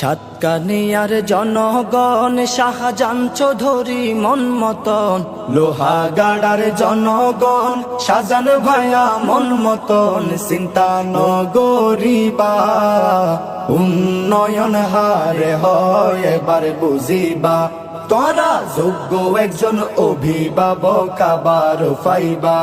সাতকানিয়ার জনগণ শাহজান চৌধুরী মন মতন। লোহাগাড়ার জনগণ শাহজান ভায়া মন মতন। চিন্তা নগরিবা উন্নয়ন হারে হয় এবার বুঝিবা। তোরা যোগ্য একজন অভিভাবক, আবার পাইবা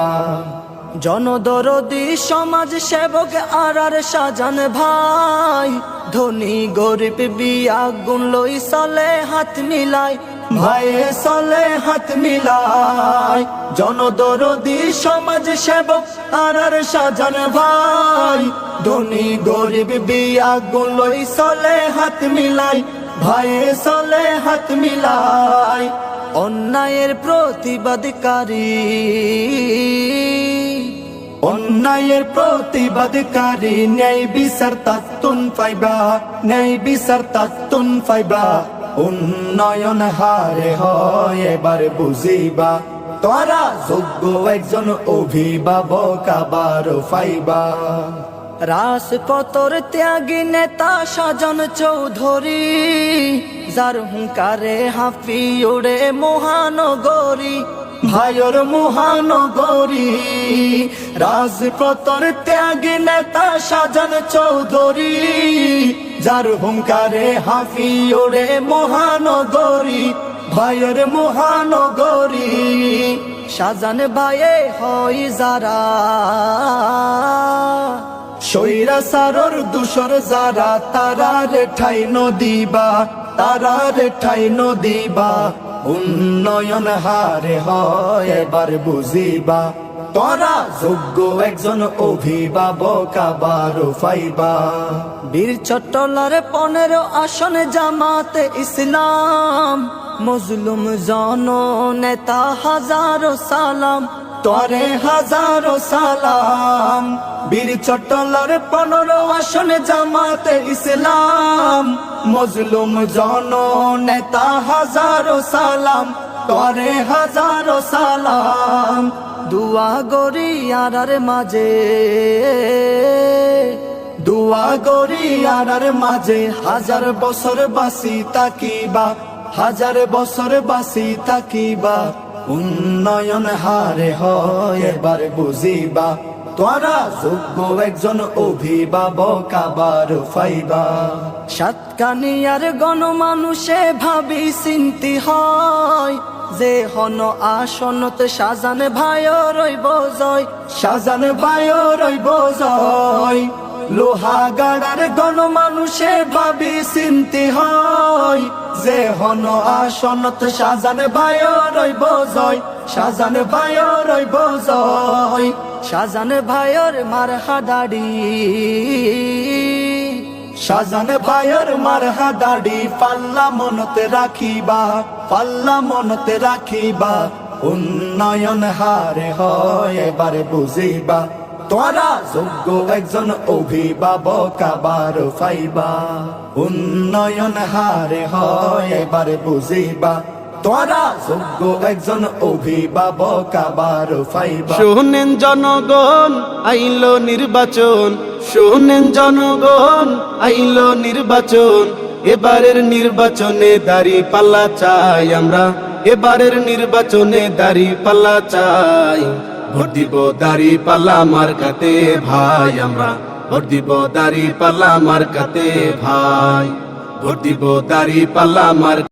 জনদরদি সমাজ সেবক আর আর সাজান ভাই। ধনী গরিব বিয়া গুণ লই চলে হাত মিলাই, ভাই চলে হাত মিলাই। জনদরদি সমাজ সেবক আর আর সাজান ভাই, ধনী গরিব বিয়া গুণ লই চলে হাত মিলাই, ভাই চলে হাত মিলাই। অন্যায়ের প্রতিবাদকারী অন্যায়ের প্রতিবাদকারী ন্যায় বিচার তাত্তুন পাইবা, ন্যায় বিচার তাত্তুন পাইবা। উন্নয়ন হারে হয়, এবার বুঝিবা। তোরা যোগ্য একজন অভিভাবক আবার পাইবা। রাজপথর ত্যাগী নেতা সাজন চৌধুরী, যার হুঙ্কারে হাফি ওড়ে মহানগরী। ভাইয়ের মহানগরী রাজপথর ত্যাগী নেতা সাজন চৌধুরী, যার হুঙ্কারে হাফি ওড়ে মহানগরী, ভাইয়ের মহানগরী, সাজান ভাইয়ে হয় যারা। সৈরা সারর দুসর যারা, তারার ঠাই নদীবা তারার ঠাই নদীবা উন্নয়ন হারে হয়, এবার বুঝিবা। তোরা যোগ্য একজন অভিভাবক, আবার পাইবা বীর চট্টলার পনেরো আসন জামাতে ইসলাম, মজলুম জন নেতা হাজারো সালাম। তরে হাজারো সালাম। বীর চট্টলার পনেরো আসন জামাতে ইসলাম। মজলুম জন নেতা হাজারো সালাম। তরে হাজারো সালাম। দুয়া গরি আর মাঝে, দুয়া গরি আর মাঝে হাজার বছর বাসি তাকিবা, হাজার বছর বাসি তাকিবা। উন্নয়ন হারে হয়, এবার বুঝিবা তোরা যোগ্য একজন অভিভাবক, আবার পাইবা সাতকানিয়ার গণমানুষে ভাবি চিন্তি হয়, যে হন আসনত সাজান ভাই রইব জয়, সাজান ভাই রইব জয়। লোহা গাড়ার গণমানুষে ভাবি চিন্তি হয় যে হন আসনত সাজান ভাই রইব জয়। সাজান ভাই রইব জয়। সাজান ভাইয়ের মার হাদাড়ি সাজান ভাইয়ের মার হাদাড়ি পাল্লা মনতে রাখিবা, পাল্লা মনতে রাখিবা। উন্নয়ন হারে হয়, এবারে বুঝিবা। তোরা যোগ্য একজন অভিভাবক, আবার পাইবা উন্নয়ন হারে হয়, এবারে বুঝিবা। তোরা যোগ্য একজন অভিভাবক, আবার পাইবা শোনেন জনগণ, আইলো নির্বাচন। শোনেন জনগণ, আইলো নির্বাচন। এবারের নির্বাচনে দাড়ি পাল্লা চাই আমরা। এবারের নির্বাচনে দাড়ি পাল্লা চাই। ভোট দিব দাড়ি পাল্লা মার্কাতে ভাই আমরা। ভোট দিব দাড়ি পাল্লা মার্কাতে ভাই। ভোট দিব দাড়ি পাল্লা মার